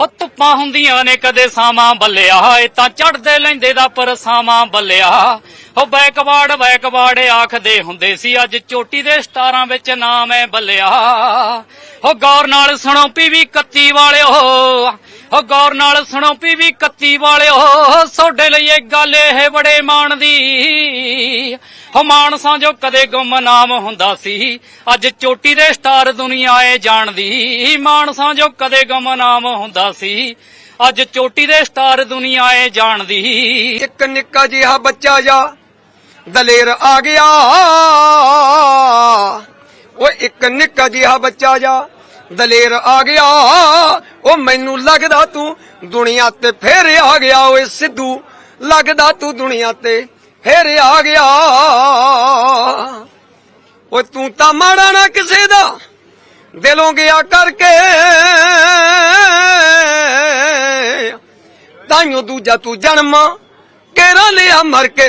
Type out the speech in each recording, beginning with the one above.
ਹੋ ਧੁੱਪਾਂ ਹੁੰਦੀਆਂ ਨੇ ਕਦੇ ਸਾਵਾਂ ਬੱਲਿਆ ਏ ਤਾਂ ਚੜਦੇ ਲੈਂਦੇ ਦਾ ਪਰਸਾਵਾਂ ਬੱਲਿਆ। ਹੋ ਬੈਕਵਾਰਡ ਬੈਕਵਾਰਡ ਆਖਦੇ ਹੁੰਦੇ ਸੀ, ਅੱਜ ਚੋਟੀ ਦੇ ਸਟਾਰਾਂ ਵਿੱਚ ਨਾਮ ਐ ਬੱਲਿਆ। ਹੋ ਗੌਰ ਨਾਲ ਸੁਣੋ ਪੀਵੀ 31 ਵਾਲਿਓ, ਹੋ ਗੌਰ ਨਾਲ ਸੁਣੋ ਪੀਵੀ 31 ਵਾਲਿਓ, ਸੋਡੇ ਲਈ ਇਹ ਗੱਲ ਇਹ ਬੜੇ ਮਾਣ ਦੀ। ਹੋ ਮਾਨਸਾ ਜੋ ਕਦੇ ਗੁੰਮਨਾਮ ਹੁੰਦਾ ਸੀ, ਅੱਜ ਚੋਟੀ ਦੇ ਸਟਾਰ ਦੁਨੀਆ ਏ ਜਾਣਦੀ। ਮਾਨਸਾ ਜੋ ਕਦੇ ਗੁੰਮਨਾਮ ਹੁੰਦਾ ਸੀ, ਅੱਜ ਚੋਟੀ ਦੇ ਸਟਾਰ ਦੁਨੀਆ ਏ ਜਾਣਦੀ। ਇੱਕ ਨਿੱਕਾ ਜਿਹਾ ਬੱਚਾ ਜਾ, ਦਲੇਰ ਆ ਗਿਆ। ਉਹ ਇੱਕ ਨਿੱਕਾ ਜਿਹਾ ਬੱਚਾ ਜਾ, ਦਲੇਰ ਆ ਗਿਆ। ਉਹ ਮੈਨੂੰ ਲੱਗਦਾ ਤੂੰ ਦੁਨੀਆ ਤੇ ਫੇਰ ਆ ਗਿਆ ਓਏ ਸਿੱਧੂ। ਲੱਗਦਾ ਤੂੰ ਦੁਨੀਆ ਤੇ ਫੇਰ ਆ ਗਿਆ। ਓਏ ਤੂੰ ਤਾਂ ਮਾੜਾ ਨਾ ਕਿਸੇ ਦਾ ਦਿਲੋਂ ਗਿਆ ਕਰਕੇ। ਤਾਈਓ ਦੂਜਾ ਤੂੰ ਜਨਮ ਕੇਰਾ ਲਿਆ ਮਰ ਕੇ।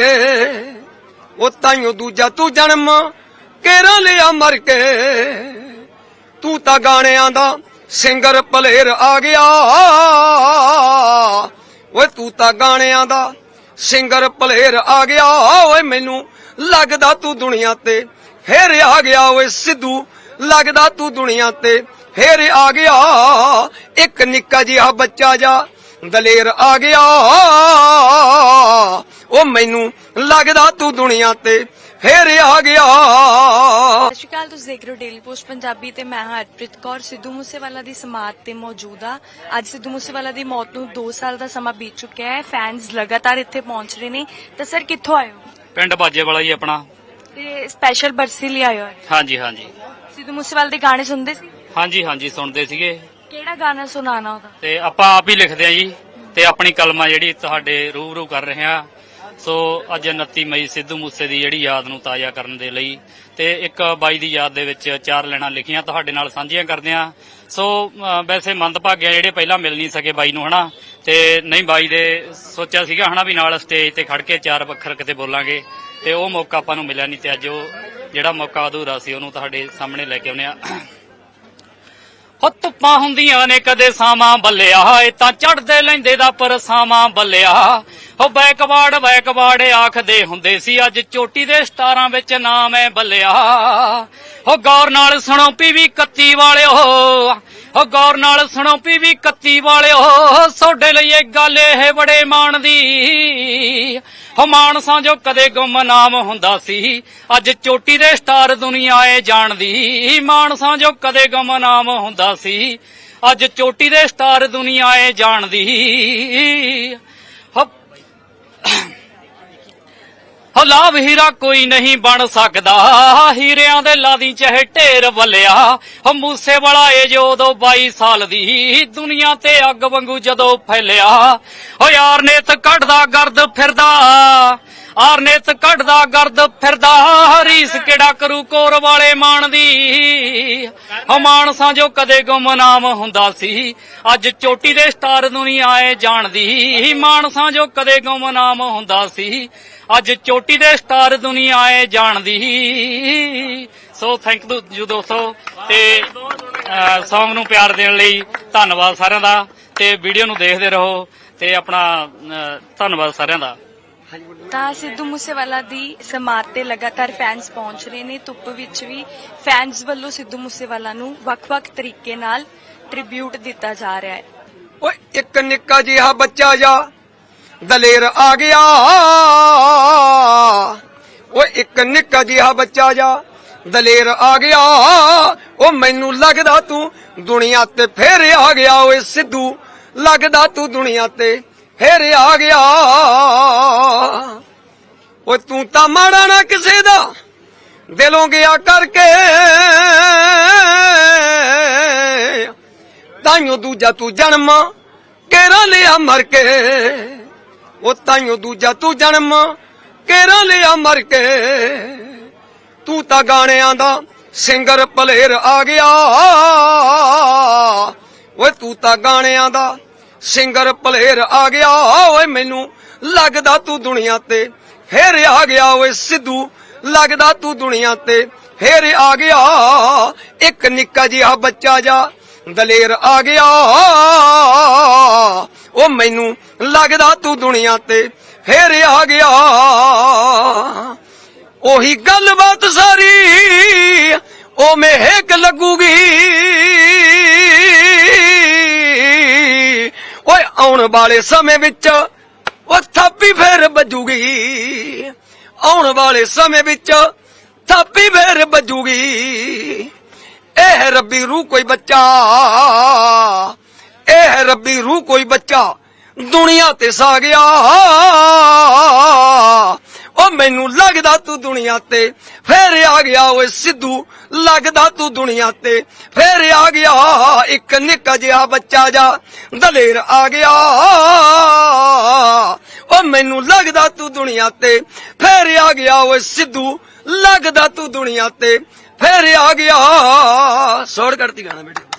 ਉਹ ਤਾਈਓ ਦੂਜਾ ਤੂੰ ਜਨਮ ਕੇਰਾ ਲਿਆ ਮਰ ਕੇ। ਤੂੰ ਤਾਂ ਗਾਣਿਆਂ ਦਾ ਸਿੰਗਰ ਪਲੇਰ ਆ ਗਿਆ। ਓਏ ਤੂੰ ਤਾਂ ਗਾਣਿਆਂ ਦਾ ਸਿੰਗਰ ਪਲੇਰ ਆ ਗਿਆ, ਓਏ ਮੈਨੂੰ ਲੱਗਦਾ ਤੂੰ ਦੁਨੀਆ ਤੇ ਫੇਰ ਆ ਗਿਆ ਓਏ ਸਿੱਧੂ, ਲੱਗਦਾ ਤੂੰ ਦੁਨੀਆ ਤੇ ਫੇਰ ਆ ਗਿਆ। ਇੱਕ ਨਿੱਕਾ ਜਿਹਾ ਬੱਚਾ ਜਾ ਦਲੇਰ ਆ ਗਿਆ। ਉਹ ਮੈਨੂੰ ਲੱਗਦਾ ਤੂੰ ਦੁਨੀਆ ਤੇ ਫੇਰ ਆ ਗਿਆ। ਸਤਿ ਸ਼੍ਰੀ ਅਕਾਲ ਤੁਸੀਂ ਦੇਖ ਰਹੇ ਹੋ ਡੇਲੀ ਪੋਸਟ ਪੰਜਾਬੀ ਤੇ ਮੈਂ ਹਾਂ ਹਰਪ੍ਰੀਤ ਕੌਰ। ਸਿੱਧੂ ਮੂਸੇਵਾਲਾ ਦੀ ਸਮਾਧ ਤੇ ਮੌਜੂਦ ਆ ਅੱਜ ਸਿੱਧੂ ਮੂਸੇਵਾਲਾ ਦੀ ਮੌਤ ਨੂੰ 2 ਸਾਲ ਦਾ ਸਮਾਂ ਬੀਤ ਚੁੱਕਿਆ ਹੈ। ਫੈਨਸ ਲਗਾਤਾਰ ਇੱਥੇ ਪਹੁੰਚ ਰਹੇ ਨੇ। ਤਾਂ ਸਰ ਕਿੱਥੋਂ ਆਏ ਹੋ? ਪਿੰਡ ਬਾਜੇ ਵਾਲਾ ਜੀ ਆਪਣਾ। ਤੇ ਸਪੈਸ਼ਲ ਬਰਸੀ ਲਈ ਆਏ ਹੋ ਹਾਂਜੀ ਹਾਂਜੀ। ਸਿੱਧੂ ਮੂਸੇਵਾਲੇ ਦੇ ਗਾਣੇ ਸੁਣਦੇ ਸੀ? ਹਾਂਜੀ ਹਾਂਜੀ ਸੁਣਦੇ ਸੀਗੇ। ਕਿਹੜਾ ਗਾਣਾ ਸੁਣਾਣਾ ਉਹਦਾ? ਤੇ ਆਪਾਂ ਆਪ ਹੀ ਲਿਖਦੇ ਆ ਜੀ। ਤੇ ਆਪਣੀ ਕਲਮਾ ਜਿਹੜੀ ਤੁਹਾਡੇ ਰੂਬਰੂ ਕਰ ਰਹੇ ਆ ਸੋ ਅੱਜ 29 ਮਈ ਸਿੱਧੂ ਮੂਸੇ ਦੀ ਜਿਹੜੀ ਯਾਦ ਨੂੰ ਤਾਜ਼ਾ ਕਰਨ ਦੇ ਲਈ ਤੇ ਇੱਕ ਬਾਈ ਦੀ ਯਾਦ ਦੇ ਵਿੱਚ ਚਾਰ ਲੈਣਾ ਲਿਖੀਆਂ ਤੁਹਾਡੇ ਨਾਲ ਸਾਂਝੀਆਂ ਕਰਦੇ ਆ ਸੋ ਵੈਸੇ ਮੰਦਭਾਗਿਆ ਜਿਹੜੇ ਪਹਿਲਾਂ ਮਿਲ ਨਹੀਂ ਸਕੇ ਬਾਈ ਨੂੰ, ਹਨਾ? ਤੇ ਨਹੀਂ ਬਾਈ ਦੇ ਸੋਚਿਆ ਸੀਗਾ, ਹਨਾ, ਵੀ ਨਾਲ ਸਟੇਜ ਤੇ ਖੜ ਕੇ ਚਾਰ ਅੱਖਰ ਕਿਤੇ ਬੋਲਾਂਗੇ। ਤੇ ਉਹ ਮੌਕਾ ਆਪਾਂ ਨੂੰ ਮਿਲਿਆ ਨਹੀਂ ਤੇ ਅੱਜ ਉਹ ਜਿਹੜਾ ਮੌਕਾ ਅਧੂਰਾ ਸੀ ਉਹਨੂੰ ਤੁਹਾਡੇ ਸਾਹਮਣੇ ਲੈ ਕੇ ਆਉਨੇ ਆ ਹੋ ਧੁੱਪਾਂ ਹੁੰਦੀਆਂ ਨੇ ਕਦੇ ਸਾਵਾਂ ਬੱਲਿਆ ਏ ਤਾਂ ਚੜਦੇ ਲੈਂਦੇ ਦਾ ਪਰਸਾਵਾਂ ਬੱਲਿਆ। ਹੋ ਬੈਕਵਾਰਡ ਬੈਕਵਾਰਡ ਆਖਦੇ ਹੁੰਦੇ ਸੀ, ਅੱਜ ਚੋਟੀ ਦੇ ਸਟਾਰਾਂ ਵਿੱਚ ਨਾਮ ਐ ਬੱਲਿਆ। ਹੋ ਗੌਰ ਨਾਲ ਸੁਣੋ ਪੀਵੀ 31 ਵਾਲਿਓ, ਹੋ ਗੌਰ ਨਾਲ ਸੁਣੋ ਪੀਵੀ 31 ਵਾਲਿਓ, ਸੋਡੇ ਲਈ ਇਹ ਗੱਲ ਇਹ ਬੜੇ ਮਾਣ ਦੀ। ਹੋ ਮਾਨਸਾਂ ਜੋ ਕਦੇ ਗੁੰਮਨਾਮ ਹੁੰਦਾ ਸੀ, ਅੱਜ ਚੋਟੀ ਦੇ ਸਟਾਰ ਦੁਨੀਆ ਏ ਜਾਣਦੀ। ਮਾਨਸਾ ਜੋ ਕਦੇ ਗੁੰਮਨਾਮ ਹੁੰਦਾ ਸੀ, ਅੱਜ ਚੋਟੀ ਦੇ ਸਟਾਰ ਦੁਨੀਆ ਏ ਜਾਣਦੀ ਹੋ ਹੋ ਹੀਰਾ ਕੋਈ ਨਹੀਂ ਬਣ ਸਕਦਾ। ਹੀਰਿਆਂ ਦੇ ਲਾਦੀ ਚਾਹੇ ਢੇਰ ਵੱਲਿਆ। ਹੋ ਮੂਸੇ ਵਾਲਾ ਏ ਜੋ ਉਦੋਂ 22 ਸਾਲ ਦੀ। ਦੁਨੀਆ ਤੇ ਅੱਗ ਵਾਂਗੂ ਜਦੋਂ ਫੈਲਿਆ। ਹੋ ਯਾਰ ਨੇ ਤਾਂ ਕੱਢਦਾ ਗਰਦ ਫਿਰਦਾ। ਆਰ ਨੇ ਤ ਕੱਢਦਾ, ਗਰਦ ਫਿਰਦਾ, ਹਰੀਸ ਕਿਹੜਾ ਕਰੂ ਕੋਰ ਵਾਲੇ ਮਾਣ ਦੀ। ਹੋ, ਮਾਨਸਾਂ ਜੋ ਕਦੇ ਗੁੰਮ ਹੁੰਦਾ ਸੀ, ਅੱਜ ਚੋਟੀ ਦੇ ਸਟਾਰ ਦੁਨੀਆ ਏ ਜਾਣਦੀ। ਮਾਨਸਾਂ ਜੋ ਕਦੇ ਗੁੰਮ ਹੁੰਦਾ ਸੀ, ਅੱਜ ਚੋਟੀ ਦੇ ਸਟਾਰ ਦੁਨੀਆ ਏ ਜਾਣਦੀ। ਸੋ ਥੈਂਕ ਯੂ ਦੋਸਤੋ, ਤੇ ਸੌਂਗ ਨੂੰ ਪਿਆਰ ਦੇਣ ਲਈ ਧੰਨਵਾਦ ਸਾਰਿਆਂ ਦਾ, ਤੇ ਵੀਡੀਓ ਨੂੰ ਦੇਖਦੇ ਰਹੋ, ਤੇ ਆਪਣਾ ਧੰਨਵਾਦ ਸਾਰਿਆਂ ਦਾ। ਤਾਂ ਸਿੱਧੂ ਮੂਸੇਵਾਲਾ ਦੀ ਸਮਾਧ ਤੇ ਲਗਾਤਾਰ ਫੈਨਸ ਪਹੁੰਚ ਰਹੇ ਨੇ। ਧੁੱਪ ਵਿੱਚ ਵੀ ਫੈਨਸ ਵੱਲੋਂ ਸਿੱਧੂ ਮੂਸੇਵਾਲਾ ਨੂੰ ਵੱਖ-ਵੱਖ ਤਰੀਕੇ ਨਾਲ ਟ੍ਰਿਬਿਊਟ ਦਿੱਤਾ ਜਾ ਰਿਹਾ ਹੈ। ਓਏ, ਇੱਕ ਨਿੱਕਾ ਜਿਹਾ ਬੱਚਾ ਜਾ, ਦਲੇਰ ਆ ਗਿਆ। ਓਏ, ਇੱਕ ਨਿੱਕਾ ਜਿਹਾ ਬੱਚਾ ਜਾ, ਦਲੇਰ ਆ ਗਿਆ। ਉਹ ਮੈਨੂੰ ਲੱਗਦਾ ਤੂੰ ਦੁਨੀਆ ਤੇ ਫੇਰ ਆ ਗਿਆ ਓਏ ਸਿੱਧੂ। ਲੱਗਦਾ ਤੂੰ ਦੁਨੀਆ ਤੇ ਫੇਰ ਆ ਗਿਆ। ਓਏ ਤੂੰ ਤਾਂ ਮਾੜਾ ਨਾ ਕਿਸੇ ਦਾ। ਦਿਲੋਂ ਗਿਆ ਕਰਕੇ। ਤਾਈਓ ਦੂਜਾ ਤੂੰ ਜਨਮ, ਕੇਰਾ ਲਿਆ ਮਰ ਕੇ। ਉਹ ਤਾਈਓ ਦੂਜਾ ਤੂੰ ਜਨਮ, ਕੇਰਾ ਲਿਆ ਮਰ ਕੇ। ਤੂੰ ਤਾਂ ਗਾਣਿਆਂ ਦਾ ਸਿੰਗਰ ਪਲੇਰ ਆ ਗਿਆ। ਓਏ ਤੂੰ ਤਾਂ ਗਾਣਿਆਂ ਦਾ ਸਿੰਗਰ ਪਲੇਰ ਆ ਗਿਆ। ਓਏ ਮੈਨੂੰ ਲੱਗਦਾ ਤੂੰ ਦੁਨੀਆ ਤੇ ਫੇਰ ਆ ਗਿਆ ਓਏ ਸਿੱਧੂ, ਲੱਗਦਾ ਤੂੰ ਦੁਨੀਆ ਤੇ। ਫੇਰ ਆ ਗਿਆ ਇੱਕ ਨਿੱਕਾ ਜਿਹਾ ਬੱਚਾ ਜਾ, ਦਲੇਰ ਆ ਗਿਆ। ਉਹ ਮੈਨੂੰ ਲੱਗਦਾ ਤੂੰ ਦੁਨੀਆ ਤੇ। ਫੇਰ ਆ ਗਿਆ। ਉਹੀ ਗੱਲਬਾਤ ਸਾਰੀ, ਉਹ ਮਹਿਕ ਲੱਗੂਗੀ। ਓਏ ਆਉਣ ਵਾਲੇ ਸਮੇਂ ਵਿੱਚ ਉਹ ਥਾਪੀ ਫੇਰ ਵੱਜੂਗੀ। ਆਉਣ ਵਾਲੇ ਸਮੇਂ ਵਿੱਚ ਥਾਪੀ ਫੇਰ ਵੱਜੂਗੀ। ਇਹ ਰੱਬੀ ਰੂਹ ਕੋਈ ਬੱਚਾ, ਇਹ ਰੱਬੀ ਰੂਹ ਕੋਈ ਬੱਚਾ ਦੁਨੀਆ ਤੇ ਸਾ ਗਿਆ। ਉਹ ਮੈਨੂੰ ਲੱਗਦਾ ਤੂੰ ਦੁਨੀਆ ਤੇ। ਫੇਰ ਆ ਗਿਆ ਓਏ ਸਿੱਧੂ, ਲੱਗਦਾ ਤੂੰ ਦੁਨੀਆ ਤੇ। ਫੇਰ ਆ ਗਿਆ ਇੱਕ ਨਿੱਕਾ ਜਿਹਾ ਬੱਚਾ ਜਾ, ਦਲੇਰ ਆ ਗਿਆ। ਉਹ ਮੈਨੂੰ ਲੱਗਦਾ ਤੂੰ ਦੁਨੀਆ ਤੇ। ਫੇਰ ਆ ਗਿਆ ਓਏ ਸਿੱਧੂ, ਲੱਗਦਾ ਤੂੰ ਦੁਨੀਆ ਤੇ। ਫੇਰ ਆ ਗਿਆ। ਸੋੜ ਕਰਤੀ ਗਾਣਾ ਬੇਟੇ।